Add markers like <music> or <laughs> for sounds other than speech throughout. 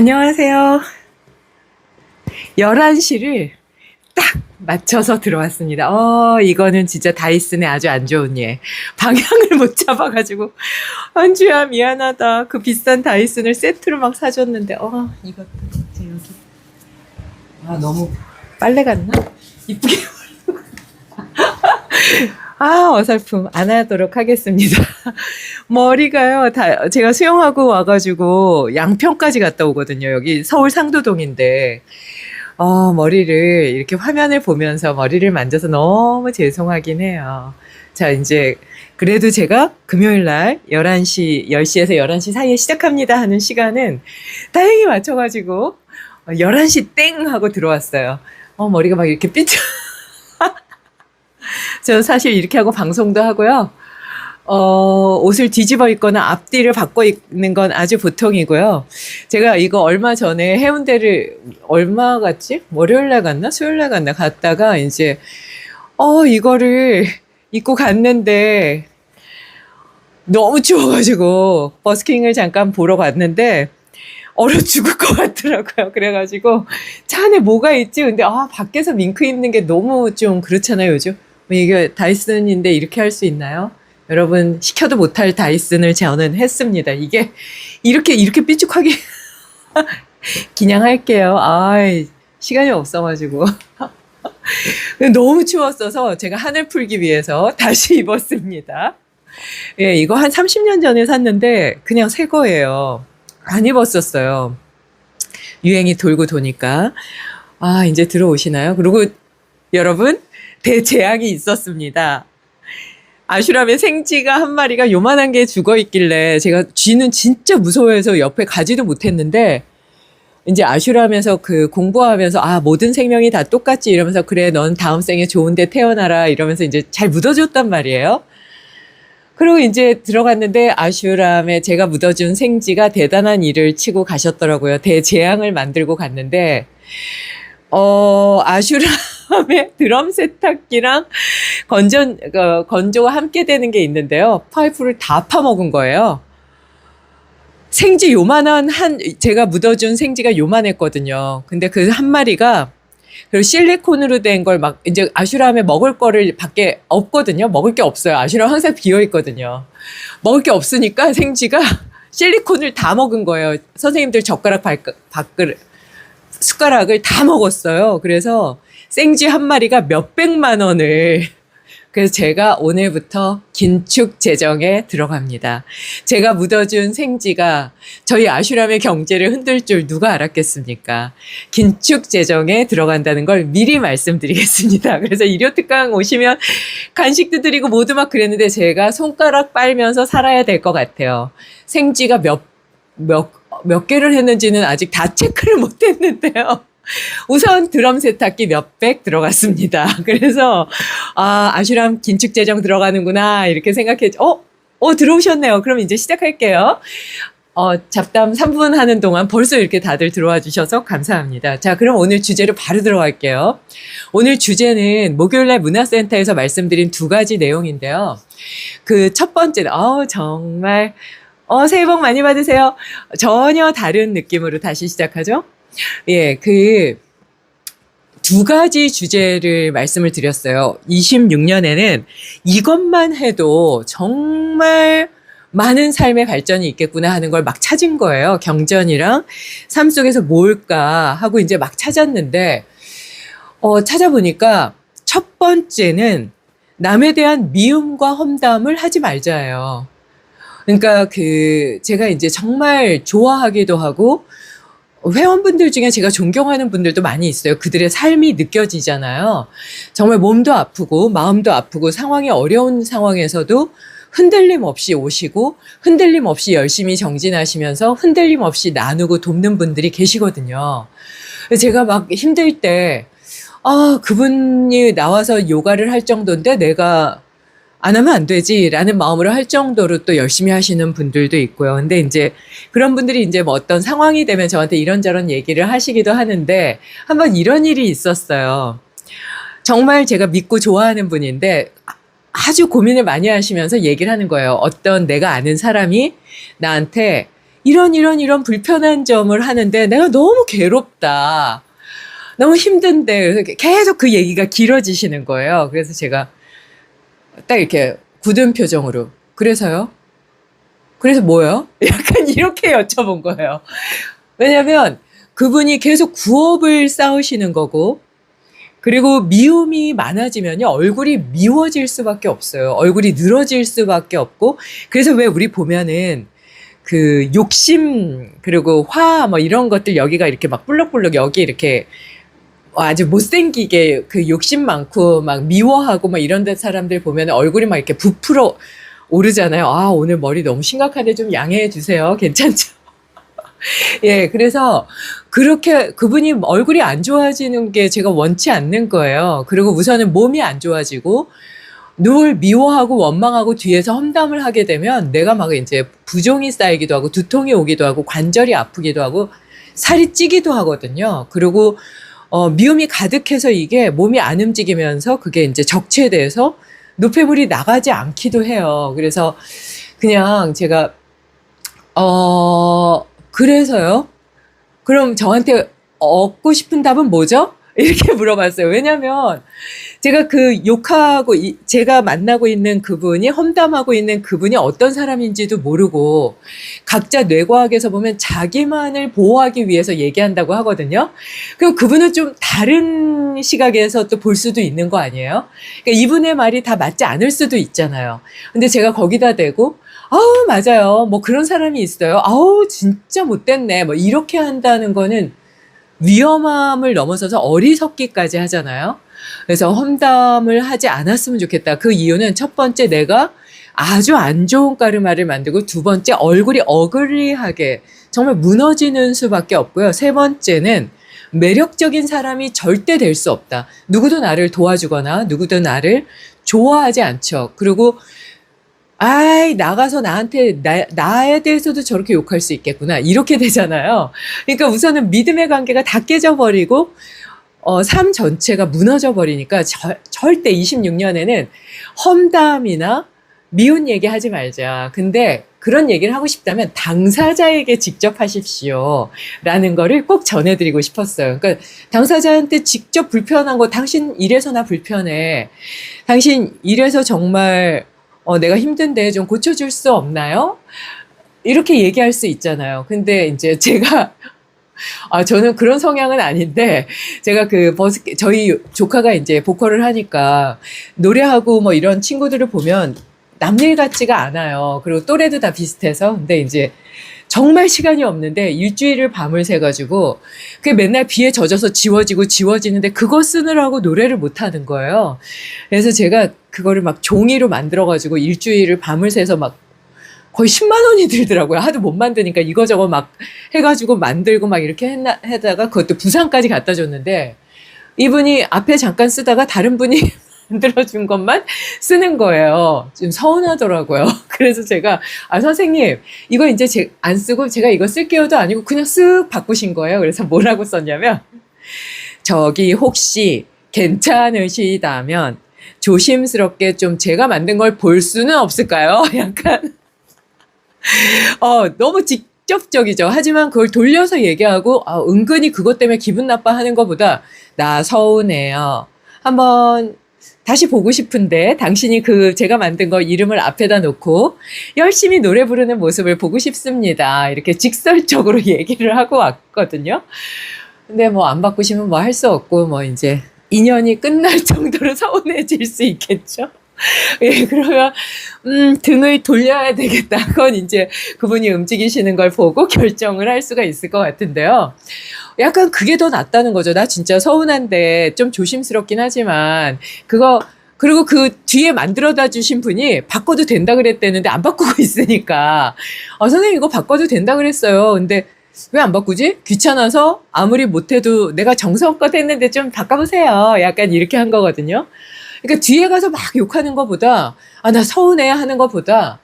안녕하세요. 11시를 딱 맞춰서 들어왔습니다. 어, 이거는 진짜 다이슨의 아주 안 좋은 예. 방향을 <laughs> 못 잡아가지고. 안주야, 미안하다. 그 비싼 다이슨을 세트로 막 사줬는데, 어, 이것도 이제 여기. 아, 너무 빨래 같나? 이쁘게. <laughs> 아, 어설픔. 안 하도록 하겠습니다. <laughs> 머리가요, 다, 제가 수영하고 와가지고 양평까지 갔다 오거든요. 여기 서울 상도동인데. 어, 머리를 이렇게 화면을 보면서 머리를 만져서 너무 죄송하긴 해요. 자, 이제, 그래도 제가 금요일 날 11시, 10시에서 11시 사이에 시작합니다 하는 시간은 다행히 맞춰가지고 11시 땡 하고 들어왔어요. 어, 머리가 막 이렇게 삐뚤. <laughs> 저 사실 이렇게 하고 방송도 하고요. 어, 옷을 뒤집어 입거나 앞뒤를 바꿔 입는 건 아주 보통이고요. 제가 이거 얼마 전에 해운대를 얼마 갔지? 월요일 날 갔나? 수요일 날 갔나? 갔다가 이제 어, 이거를 입고 갔는데 너무 추워가지고 버스킹을 잠깐 보러 갔는데 얼어 죽을 것 같더라고요. 그래가지고 차 안에 뭐가 있지? 근데 아, 밖에서 밍크 입는 게 너무 좀 그렇잖아요, 요즘. 뭐 이게 다이슨인데 이렇게 할 수 있나요? 여러분 시켜도 못할 다이슨을 저는 했습니다. 이게 이렇게 이렇게 삐죽하게 <laughs> 기냥할게요. 아 시간이 없어가지고 <laughs> 너무 추웠어서 제가 하늘 풀기 위해서 다시 입었습니다. 예, 이거 한 30년 전에 샀는데 그냥 새 거예요. 안 입었었어요. 유행이 돌고 도니까 아 이제 들어오시나요? 그리고 여러분 대재앙이 있었습니다. 아슈람의 생쥐가 한 마리가 요만한 게 죽어 있길래 제가 쥐는 진짜 무서워해서 옆에 가지도 못했는데 이제 아슈람에서 그 공부하면서 아 모든 생명이 다 똑같지 이러면서 그래 넌 다음 생에 좋은데 태어나라 이러면서 이제 잘 묻어줬단 말이에요. 그리고 이제 들어갔는데 아슈람에 제가 묻어준 생쥐가 대단한 일을 치고 가셨더라고요. 대재앙을 만들고 갔는데 어 아슈람에 <laughs> 드럼 세탁기랑 건전 어, 건조가 함께 되는 게 있는데요. 파이프를 다 파먹은 거예요. 생쥐 요만한 한 제가 묻어준 생쥐가 요만했거든요. 근데 그 한 마리가 그리고 실리콘으로 된 걸 막 이제 아슈람에 먹을 거를 밖에 없거든요. 먹을 게 없어요. 아슈람 항상 비어 있거든요. 먹을 게 없으니까 생쥐가 <laughs> 실리콘을 다 먹은 거예요. 선생님들 젓가락 밖을 숟가락을 다 먹었어요. 그래서 생쥐 한 마리가 몇백만 원을 그래서 제가 오늘부터 긴축 재정에 들어갑니다. 제가 묻어준 생쥐가 저희 아슈람의 경제를 흔들 줄 누가 알았겠습니까? 긴축 재정에 들어간다는 걸 미리 말씀드리겠습니다. <laughs> 그래서 일요 특강 오시면 간식도 드리고 모두 막 그랬는데 제가 손가락 빨면서 살아야 될 것 같아요. 생쥐가 몇, 몇, 몇 개를 했는지는 아직 다 체크를 <laughs> 못 했는데요. 우선 드럼 세탁기 몇백 들어갔습니다. <laughs> 그래서 아 아슈람 긴축 재정 들어가는구나 이렇게 생각했. 어, 어 들어오셨네요. 그럼 이제 시작할게요. 어, 잡담 3분 하는 동안 벌써 이렇게 다들 들어와 주셔서 감사합니다. 자, 그럼 오늘 주제로 바로 들어갈게요. 오늘 주제는 목요일날 문화센터에서 말씀드린 두 가지 내용인데요. 그 첫 번째는, 어, 정말, 어, 새해 복 많이 받으세요. 전혀 다른 느낌으로 다시 시작하죠. 예, 그, 두 가지 주제를 말씀을 드렸어요. 26년에는 이것만 해도 정말 많은 삶의 발전이 있겠구나 하는 걸 막 찾은 거예요. 경전이랑 삶 속에서 뭘까 하고 이제 막 찾았는데, 어, 찾아보니까 첫 번째는 남에 대한 미움과 험담을 하지 말자예요. 그러니까 그, 제가 이제 정말 좋아하기도 하고, 회원분들 중에 제가 존경하는 분들도 많이 있어요. 그들의 삶이 느껴지잖아요. 정말 몸도 아프고 마음도 아프고 상황이 어려운 상황에서도 흔들림 없이 오시고 흔들림 없이 열심히 정진하시면서 흔들림 없이 나누고 돕는 분들이 계시거든요. 제가 막 힘들 때, 아, 그분이 나와서 요가를 할 정도인데 내가 안 하면 안 되지라는 마음으로 할 정도로 또 열심히 하시는 분들도 있고요. 근데 이제 그런 분들이 이제 뭐 어떤 상황이 되면 저한테 이런저런 얘기를 하시기도 하는데 한번 이런 일이 있었어요. 정말 제가 믿고 좋아하는 분인데 아주 고민을 많이 하시면서 얘기를 하는 거예요. 어떤 내가 아는 사람이 나한테 이런 이런 이런 불편한 점을 하는데 내가 너무 괴롭다. 너무 힘든데 계속 그 얘기가 길어지시는 거예요. 그래서 제가 딱 이렇게 굳은 표정으로 그래서요? 그래서 뭐요? <laughs> 약간 이렇게 여쭤본 거예요. 왜냐면 그분이 계속 구업을 쌓으시는 거고 그리고 미움이 많아지면요 얼굴이 미워질 수밖에 없어요. 얼굴이 늘어질 수밖에 없고 그래서 왜 우리 보면은 그 욕심 그리고 화 뭐 이런 것들 여기가 이렇게 막 불럭불럭 여기 이렇게 아주 못생기게 그 욕심 많고 막 미워하고 막 이런 데 사람들 보면 얼굴이 막 이렇게 부풀어 오르잖아요. 아 오늘 머리 너무 심각한데 좀 양해해 주세요. <laughs> 괜찮죠? <laughs> 예, 그래서 그렇게 그분이 얼굴이 안 좋아지는 게 제가 원치 않는 거예요. 그리고 우선은 몸이 안 좋아지고 누굴 미워하고 원망하고 뒤에서 험담을 하게 되면 내가 막 이제 부종이 쌓이기도 하고 두통이 오기도 하고 관절이 아프기도 하고 살이 찌기도 하거든요. 그리고 어, 미움이 가득해서 이게 몸이 안 움직이면서 그게 이제 적체돼서 노폐물이 나가지 않기도 해요. 그래서 그냥 제가 어 그래서요. 그럼 저한테 얻고 싶은 답은 뭐죠? 이렇게 <laughs> 물어봤어요. 왜냐면 제가 그 욕하고 이- 제가 만나고 있는 그분이 험담하고 있는 그분이 어떤 사람인지도 모르고 각자 뇌과학에서 보면 자기만을 보호하기 위해서 얘기한다고 하거든요. 그럼 그분은 좀 다른 시각에서 또 볼 수도 있는 거 아니에요? 그러니까 이분의 말이 다 맞지 않을 수도 있잖아요. 근데 제가 거기다 대고 아우 맞아요. 뭐 그런 사람이 있어요. 아우 진짜 못됐네. 뭐 이렇게 한다는 거는 위험함을 넘어서서 어리석기까지 하잖아요. 그래서 험담을 하지 않았으면 좋겠다. 그 이유는 첫 번째 내가 아주 안 좋은 까르마를 만들고 두 번째 얼굴이 어그리하게 정말 무너지는 수밖에 없고요. 세 번째는 매력적인 사람이 절대 될 수 없다. 누구도 나를 도와주거나 누구도 나를 좋아하지 않죠. 그리고 아이 나가서 나한테 나, 나에 대해서도 저렇게 욕할 수 있겠구나 이렇게 되잖아요. 그러니까 우선은 믿음의 관계가 다 깨져버리고 어, 삶 전체가 무너져 버리니까 절- 절대 26년에는 험담이나 미운 얘기 하지 말자. 근데 그런 얘기를 하고 싶다면 당사자에게 직접 하십시오. 라는 거를 꼭 전해드리고 싶었어요. 그러니까 당사자한테 직접 불편한 거 당신 이래서 나 불편해. 당신 이래서 정말 어, 내가 힘든데 좀 고쳐줄 수 없나요? 이렇게 얘기할 수 있잖아요. 근데 이제 <laughs> 제가 아, 저는 그런 성향은 아닌데, 제가 그 버스, 저희 조카가 이제 보컬을 하니까, 노래하고 뭐 이런 친구들을 보면 남일 같지가 않아요. 그리고 또래도 다 비슷해서. 근데 이제 정말 시간이 없는데 일주일을 밤을 새가지고, 그게 맨날 비에 젖어서 지워지고 지워지는데 그거 쓰느라고 노래를 못 하는 거예요. 그래서 제가 그거를 막 종이로 만들어가지고 일주일을 밤을 새서 막 거의 10만 원이 들더라고요. 하도 못 만드니까 이거저거 막 해가지고 만들고 막 이렇게 했나, 하다가 그것도 부산까지 갖다 줬는데 이분이 앞에 잠깐 쓰다가 다른 분이 <laughs> 만들어준 것만 쓰는 거예요. 좀 서운하더라고요. <laughs> 그래서 제가 아 선생님 이거 이제 제, 안 쓰고 제가 이거 쓸게요도 아니고 그냥 쓱 바꾸신 거예요. 그래서 뭐라고 썼냐면 저기 혹시 괜찮으시다면 조심스럽게 좀 제가 만든 걸 볼 수는 없을까요? <laughs> 약간 어, 너무 직접적이죠. 하지만 그걸 돌려서 얘기하고, 아, 은근히 그것 때문에 기분 나빠하는 것보다, 나 서운해요. 한번 다시 보고 싶은데, 당신이 그 제가 만든 거 이름을 앞에다 놓고, 열심히 노래 부르는 모습을 보고 싶습니다. 이렇게 직설적으로 <laughs> 얘기를 하고 왔거든요. 근데 뭐 안 바꾸시면 뭐 할 수 없고, 뭐 이제 인연이 끝날 <laughs> 정도로 서운해질 수 있겠죠. 예, 그러면, 음, 등을 돌려야 되겠다. 그건 이제 그분이 움직이시는 걸 보고 결정을 할 수가 있을 것 같은데요. 약간 그게 더 낫다는 거죠. 나 진짜 서운한데 좀 조심스럽긴 하지만, 그거, 그리고 그 뒤에 만들어다 주신 분이 바꿔도 된다 그랬대는데 안 바꾸고 <laughs> 있으니까. 아, 선생님 이거 바꿔도 된다 그랬어요. 근데 왜안 바꾸지? 귀찮아서 아무리 못해도 내가 정성껏 했는데 좀 바꿔보세요. 약간 이렇게 한 거거든요. 그러니까 뒤에 가서 막 욕하는 것보다 아 나 서운해 하는 것보다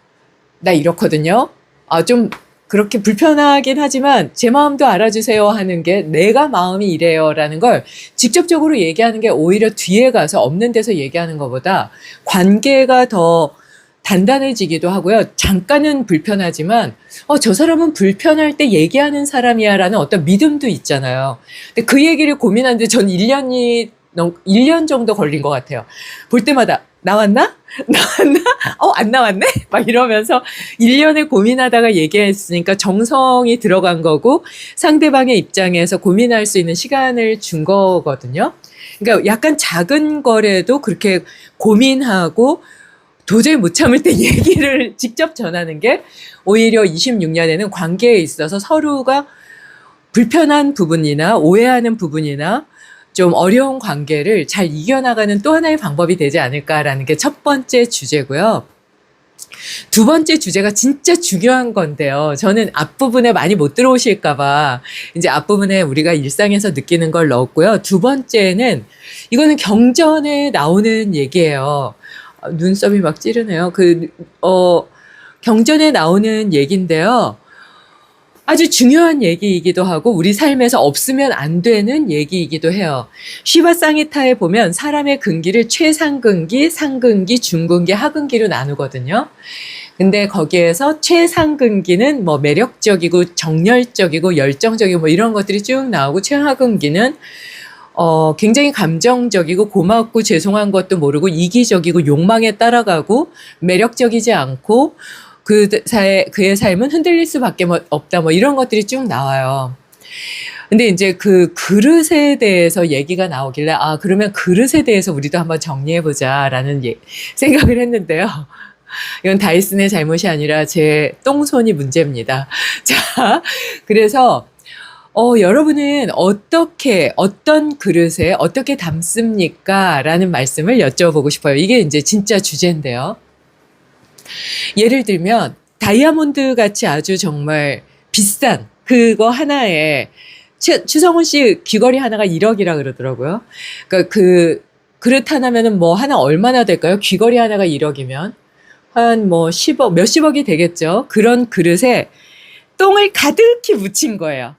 나 이렇거든요. 아 좀 그렇게 불편하긴 하지만 제 마음도 알아주세요 하는 게 내가 마음이 이래요라는 걸 직접적으로 얘기하는 게 오히려 뒤에 가서 없는 데서 얘기하는 것보다 관계가 더 단단해지기도 하고요. 잠깐은 불편하지만, 어, 저 사람은 불편할 때 얘기하는 사람이야 라는 어떤 믿음도 있잖아요. 근데 그 얘기를 고민하는데 전 1년이, 1년 정도 걸린 것 같아요. 볼 때마다, 나왔나? <laughs> 나왔나? 어, 안 나왔네? <laughs> 막 이러면서 1년을 고민하다가 얘기했으니까 정성이 들어간 거고 상대방의 입장에서 고민할 수 있는 시간을 준 거거든요. 그러니까 약간 작은 거래도 그렇게 고민하고 도저히 못 참을 때 <laughs> 얘기를 직접 전하는 게 오히려 26년에는 관계에 있어서 서로가 불편한 부분이나 오해하는 부분이나 좀 어려운 관계를 잘 이겨나가는 또 하나의 방법이 되지 않을까라는 게 첫 번째 주제고요. 두 번째 주제가 진짜 중요한 건데요. 저는 앞부분에 많이 못 들어오실까봐 이제 앞부분에 우리가 일상에서 느끼는 걸 넣었고요. 두 번째는 이거는 경전에 나오는 얘기예요. 아, 눈썹이 막 찌르네요. 그, 어, 경전에 나오는 얘기인데요. 아주 중요한 얘기이기도 하고 우리 삶에서 없으면 안 되는 얘기이기도 해요. 시바 상히타에 보면 사람의 근기를 최상근기, 상근기, 중근기, 하근기로 나누거든요. 근데 거기에서 최상근기는 뭐 매력적이고 정열적이고 열정적이고 뭐 이런 것들이 쭉 나오고 최하근기는 어, 굉장히 감정적이고 고맙고 죄송한 것도 모르고 이기적이고 욕망에 따라가고 매력적이지 않고 그 사의 그의 삶은 흔들릴 수밖에 뭐 없다 뭐 이런 것들이 쭉 나와요. 근데 이제 그 그릇에 대해서 얘기가 나오길래 아 그러면 그릇에 대해서 우리도 한번 정리해 보자라는 예, 생각을 했는데요. 이건 다이슨의 잘못이 아니라 제 똥손이 문제입니다. <laughs> 자, 그래서 어, 여러분은 어떻게, 어떤 그릇에 어떻게 담습니까? 라는 말씀을 여쭤보고 싶어요. 이게 이제 진짜 주제인데요. 예를 들면, 다이아몬드 같이 아주 정말 비싼 그거 하나에, 추, 추성훈 씨 귀걸이 하나가 1억이라 그러더라고요. 그러니까 그 그릇 하나면은 뭐 하나 얼마나 될까요? 귀걸이 하나가 1억이면. 한 뭐 10억, 몇십억이 되겠죠. 그런 그릇에 똥을 가득히 묻힌 거예요.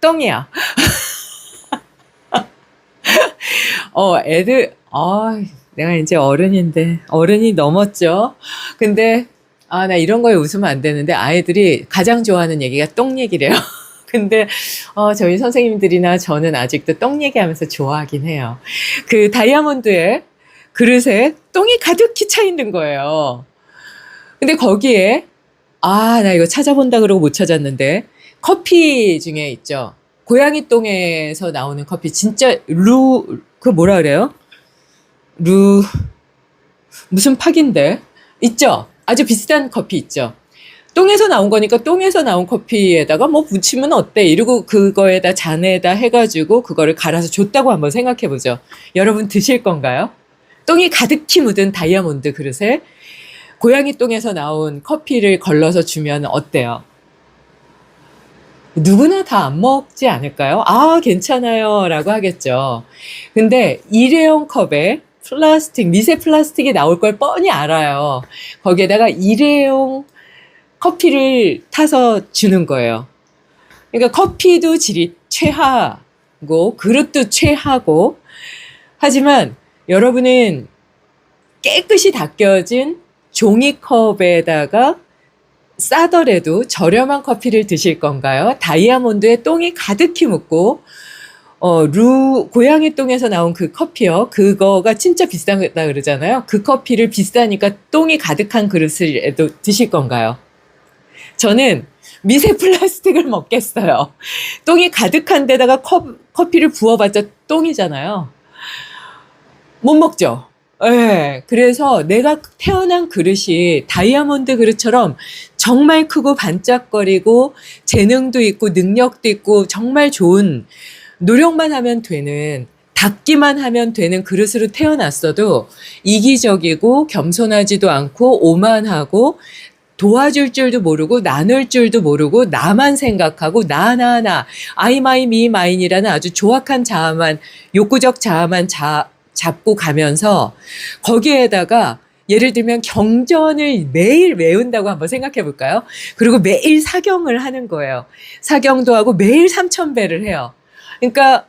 똥이야. <laughs> 어, 애들, 아, 내가 이제 어른인데, 어른이 넘었죠. 근데, 아, 나 이런 거에 웃으면 안 되는데, 아이들이 가장 좋아하는 얘기가 똥 얘기래요. <laughs> 근데, 어, 저희 선생님들이나 저는 아직도 똥 얘기하면서 좋아하긴 해요. 그 다이아몬드에 그릇에 똥이 가득히 차 있는 거예요. 근데 거기에, 아, 나 이거 찾아본다 그러고 못 찾았는데, 커피 중에 있죠. 고양이 똥에서 나오는 커피 진짜 루, 그 뭐라 그래요? 루, 무슨 팍인데? 있죠? 아주 비슷한 커피 있죠? 똥에서 나온 거니까 똥에서 나온 커피에다가 뭐 묻히면 어때? 이러고 그거에다 잔에다 해가지고 그거를 갈아서 줬다고 한번 생각해 보죠. 여러분 드실 건가요? 똥이 가득히 묻은 다이아몬드 그릇에 고양이 똥에서 나온 커피를 걸러서 주면 어때요? 누구나 다 안 먹지 않을까요? 아, 괜찮아요. 라고 하겠죠. 근데 일회용 컵에 플라스틱, 미세 플라스틱이 나올 걸 뻔히 알아요. 거기에다가 일회용 커피를 타서 주는 거예요. 그러니까 커피도 질이 최하고, 그릇도 최하고, 하지만 여러분은 깨끗이 닦여진 종이컵에다가 싸더라도 저렴한 커피를 드실 건가요? 다이아몬드에 똥이 가득히 묻고 어, 루, 고양이 똥에서 나온 그 커피요. 그거가 진짜 비싸다 그러잖아요. 그 커피를 비싸니까 똥이 가득한 그릇을 드실 건가요? 저는 미세 플라스틱을 <laughs> 먹겠어요. 똥이 가득한 데다가 컵, 커피를 부어봤자 똥이잖아요. 못 먹죠. 예. 그래서 내가 태어난 그릇이 다이아몬드 그릇처럼 정말 크고 반짝거리고 재능도 있고 능력도 있고 정말 좋은 노력만 하면 되는 닦기만 하면 되는 그릇으로 태어났어도 이기적이고 겸손하지도 않고 오만하고 도와줄 줄도 모르고 나눌 줄도 모르고 나만 생각하고 나 나 나 아이 마이 미 마인이라는 아주 조악한 자아만 욕구적 자아만 자, 잡고 가면서 거기에다가 예를 들면 경전을 매일 외운다고 한번 생각해 볼까요? 그리고 매일 사경을 하는 거예요. 사경도 하고 매일 삼천배를 해요. 그러니까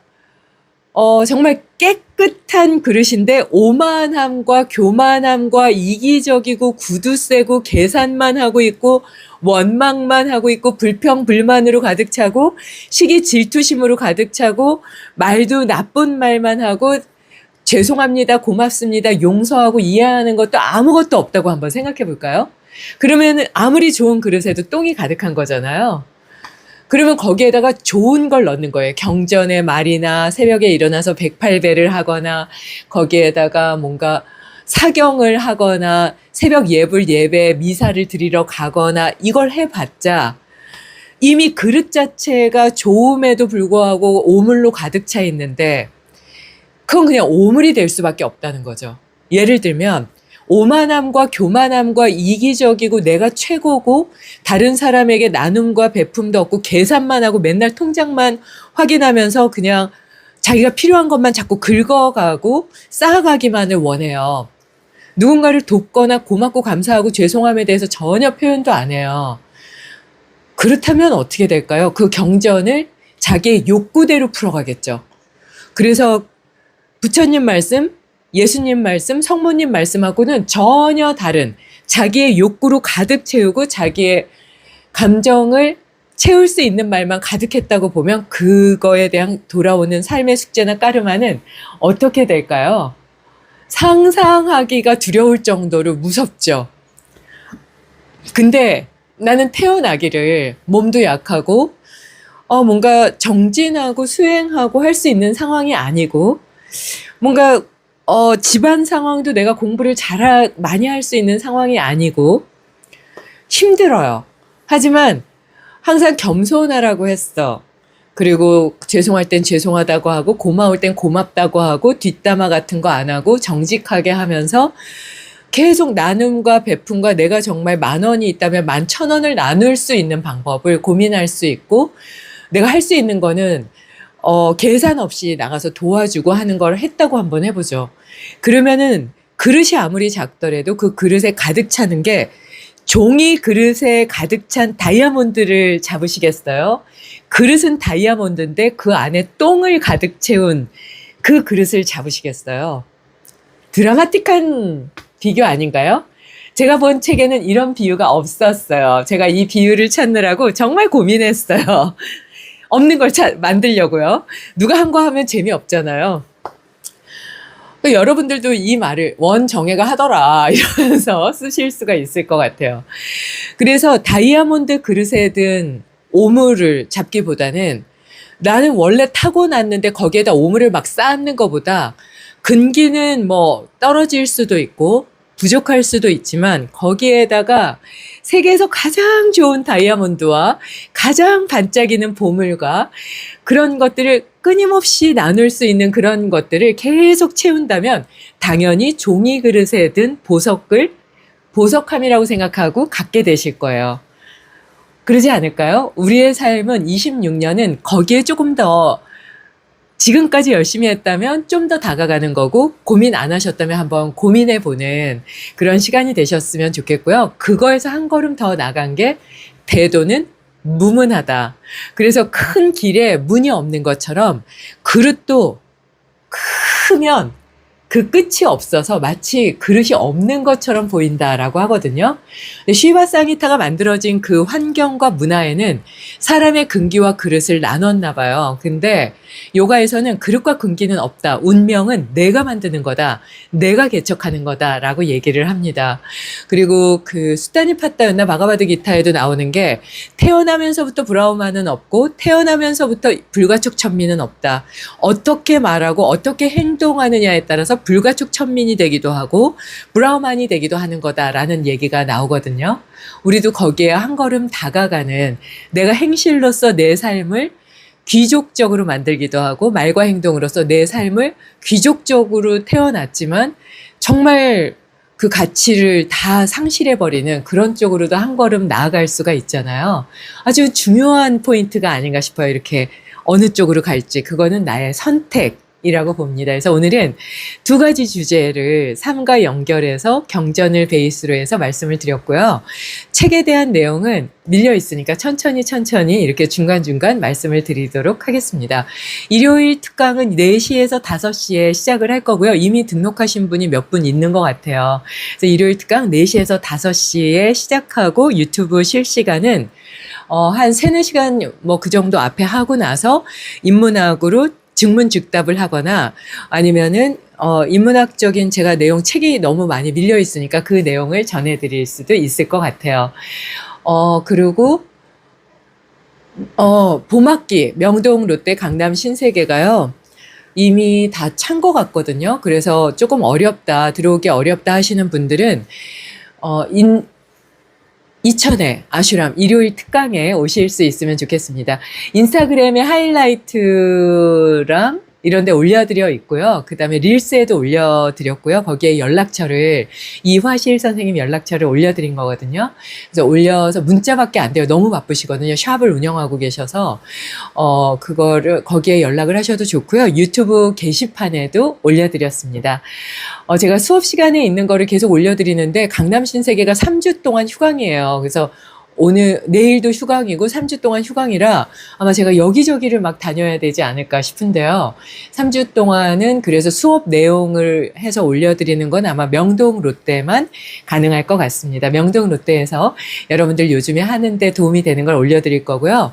어, 정말 깨끗한 그릇인데 오만함과 교만함과 이기적이고 구두 세고 계산만 하고 있고 원망만 하고 있고 불평 불만으로 가득 차고 시기 질투심으로 가득 차고 말도 나쁜 말만 하고 죄송합니다 고맙습니다 용서하고 이해하는 것도 아무것도 없다고 한번 생각해 볼까요? 그러면 아무리 좋은 그릇에도 똥이 가득한 거잖아요. 그러면 거기에다가 좋은 걸 넣는 거예요. 경전의 말이나 새벽에 일어나서 108배를 하거나 거기에다가 뭔가 사경을 하거나 새벽 예불 예배 미사를 드리러 가거나 이걸 해봤자 이미 그릇 자체가 좋음에도 불구하고 오물로 가득 차 있는데 그건 그냥 오물이 될 수밖에 없다는 거죠. 예를 들면 오만함과 교만함과 이기적이고 내가 최고고 다른 사람에게 나눔과 베품도 없고 계산만 하고 맨날 통장만 확인하면서 그냥 자기가 필요한 것만 자꾸 긁어가고 쌓아가기만을 원해요. 누군가를 돕거나 고맙고 감사하고 죄송함에 대해서 전혀 표현도 안 해요. 그렇다면 어떻게 될까요? 그 경전을 자기의 욕구대로 풀어가겠죠. 그래서 부처님 말씀, 예수님 말씀, 성모님 말씀하고는 전혀 다른 자기의 욕구로 가득 채우고 자기의 감정을 채울 수 있는 말만 가득했다고 보면 그거에 대한 돌아오는 삶의 숙제나 까르마는 어떻게 될까요? 상상하기가 두려울 정도로 무섭죠. 근데 나는 태어나기를 몸도 약하고 어 뭔가 정진하고 수행하고 할 수 있는 상황이 아니고 뭔가 어 집안 상황도 내가 공부를 잘 많이 할 수 있는 상황이 아니고 힘들어요. 하지만 항상 겸손하라고 했어. 그리고 죄송할 땐 죄송하다고 하고 고마울 땐 고맙다고 하고 뒷담화 같은 거 안 하고 정직하게 하면서 계속 나눔과 베품과 내가 정말 만 원이 있다면 만 천 원을 나눌 수 있는 방법을 고민할 수 있고 내가 할 수 있는 거는 어, 계산 없이 나가서 도와주고 하는 걸 했다고 한번 해보죠. 그러면은 그릇이 아무리 작더라도 그 그릇에 가득 차는 게 종이 그릇에 가득 찬 다이아몬드를 잡으시겠어요? 그릇은 다이아몬드인데 그 안에 똥을 가득 채운 그 그릇을 잡으시겠어요? 드라마틱한 비교 아닌가요? 제가 본 책에는 이런 비유가 없었어요. 제가 이 비유를 찾느라고 정말 고민했어요. 없는 걸 찾, 만들려고요. 누가 한 거 하면 재미없잖아요. 그 여러분들도 이 말을 원정혜가 하더라 <laughs> 이러면서 쓰실 수가 있을 것 같아요. 그래서 다이아몬드 그릇에 든 오물을 잡기보다는 나는 원래 타고났는데 거기에다 오물을 막 쌓는 것보다 근기는 뭐 떨어질 수도 있고 부족할 수도 있지만 거기에다가 세계에서 가장 좋은 다이아몬드와 가장 반짝이는 보물과 그런 것들을 끊임없이 나눌 수 있는 그런 것들을 계속 채운다면 당연히 종이 그릇에 든 보석을 보석함이라고 생각하고 갖게 되실 거예요. 그러지 않을까요? 우리의 삶은 26년은 거기에 조금 더 지금까지 열심히 했다면 좀 더 다가가는 거고 고민 안 하셨다면 한번 고민해 보는 그런 시간이 되셨으면 좋겠고요. 그거에서 한 걸음 더 나간 게 태도는 무문하다. 그래서 큰 길에 문이 없는 것처럼 그릇도 크면 그 끝이 없어서 마치 그릇이 없는 것처럼 보인다라고 하거든요. 시바 사기타가 만들어진 그 환경과 문화에는 사람의 근기와 그릇을 나눴나 봐요. 근데 요가에서는 그릇과 근기는 없다. 운명은 내가 만드는 거다. 내가 개척하는 거다라고 얘기를 합니다. 그리고 그 수다니 파타였나 마가바드 기타에도 나오는 게 태어나면서부터 브라우마는 없고 태어나면서부터 불가촉 천민은 없다. 어떻게 말하고 어떻게 행동하느냐에 따라서 불가촉 천민이 되기도 하고 브라우만이 되기도 하는 거다라는 얘기가 나오거든요. 우리도 거기에 한 걸음 다가가는 내가 행실로서 내 삶을 귀족적으로 만들기도 하고 말과 행동으로서 내 삶을 귀족적으로 태어났지만 정말 그 가치를 다 상실해버리는 그런 쪽으로도 한 걸음 나아갈 수가 있잖아요. 아주 중요한 포인트가 아닌가 싶어요. 이렇게 어느 쪽으로 갈지. 그거는 나의 선택. 이라고 봅니다. 그래서 오늘은 두 가지 주제를 삶과 연결해서 경전을 베이스로 해서 말씀을 드렸고요. 책에 대한 내용은 밀려 있으니까 천천히 천천히 이렇게 중간중간 말씀을 드리도록 하겠습니다. 일요일 특강은 4시에서 5시에 시작을 할 거고요. 이미 등록하신 분이 몇 분 있는 것 같아요. 그래서 일요일 특강 4시에서 5시에 시작하고 유튜브 실시간은 어, 한 3, 4시간 뭐 그 정도 앞에 하고 나서 인문학으로 증문즉답을 하거나 아니면은 어, 인문학적인 제가 내용 책이 너무 많이 밀려 있으니까 그 내용을 전해드릴 수도 있을 것 같아요. 어, 그리고 어, 봄학기 명동 롯데 강남 신세계가요. 이미 다 찬 것 같거든요. 그래서 조금 어렵다, 들어오기 어렵다 하시는 분들은, 어, 인, 이천에 아슈람 일요일 특강에 오실 수 있으면 좋겠습니다. 인스타그램에 하이라이트랑 이런 데 올려드려 있고요. 그 다음에 릴스에도 올려드렸고요. 거기에 연락처를, 이화실 선생님 연락처를 올려드린 거거든요. 그래서 올려서 문자밖에 안 돼요. 너무 바쁘시거든요. 샵을 운영하고 계셔서, 어, 그거를, 거기에 연락을 하셔도 좋고요. 유튜브 게시판에도 올려드렸습니다. 어, 제가 수업 시간에 있는 거를 계속 올려드리는데, 강남 신세계가 3주 동안 휴강이에요. 그래서 오늘, 내일도 휴강이고 3주 동안 휴강이라 아마 제가 여기저기를 막 다녀야 되지 않을까 싶은데요. 3주 동안은 그래서 수업 내용을 해서 올려드리는 건 아마 명동 롯데만 가능할 것 같습니다. 명동 롯데에서 여러분들 요즘에 하는데 도움이 되는 걸 올려드릴 거고요.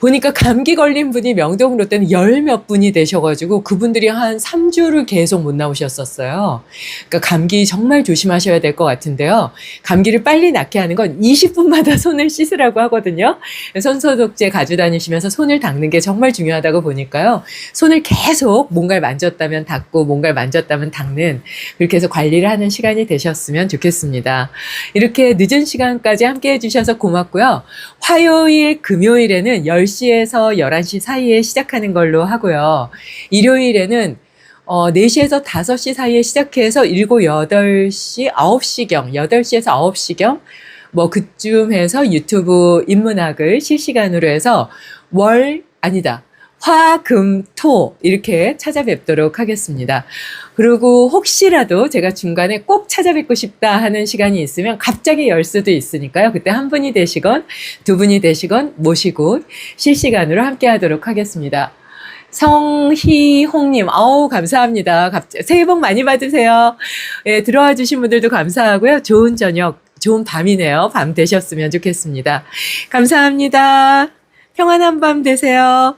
보니까 감기 걸린 분이 명동 롯데는 열 몇 분이 되셔가지고 그분들이 한 3주를 계속 못 나오셨었어요. 그러니까 감기 정말 조심하셔야 될 것 같은데요. 감기를 빨리 낫게 하는 건 20분마다 <laughs> 손을 씻으라고 하거든요. 손소독제 가지고 다니시면서 손을 닦는 게 정말 중요하다고 보니까요. 손을 계속 뭔가를 만졌다면 닦고 뭔가를 만졌다면 닦는 그렇게 해서 관리를 하는 시간이 되셨으면 좋겠습니다. 이렇게 늦은 시간까지 함께 해주셔서 고맙고요. 화요일, 금요일에는 10 시에서 11시 사이에 시작하는 걸로 하고요. 일요일에는 어, 4시에서 5시 사이에 시작해서 7, 8시, 9시경, 8시에서 9시경, 뭐 그쯤 해서 유튜브 인문학을 실시간으로 해서 월, 아니다. 화, 금, 토 이렇게 찾아뵙도록 하겠습니다. 그리고 혹시라도 제가 중간에 꼭 찾아뵙고 싶다 하는 시간이 있으면 갑자기 열 수도 있으니까요. 그때 한 분이 되시건 두 분이 되시건 모시고 실시간으로 함께 하도록 하겠습니다. 성희홍님, 아우, 감사합니다. 갑- 새해 복 많이 받으세요. 예, 들어와 주신 분들도 감사하고요. 좋은 저녁, 좋은 밤이네요. 밤 되셨으면 좋겠습니다. 감사합니다. 평안한 밤 되세요.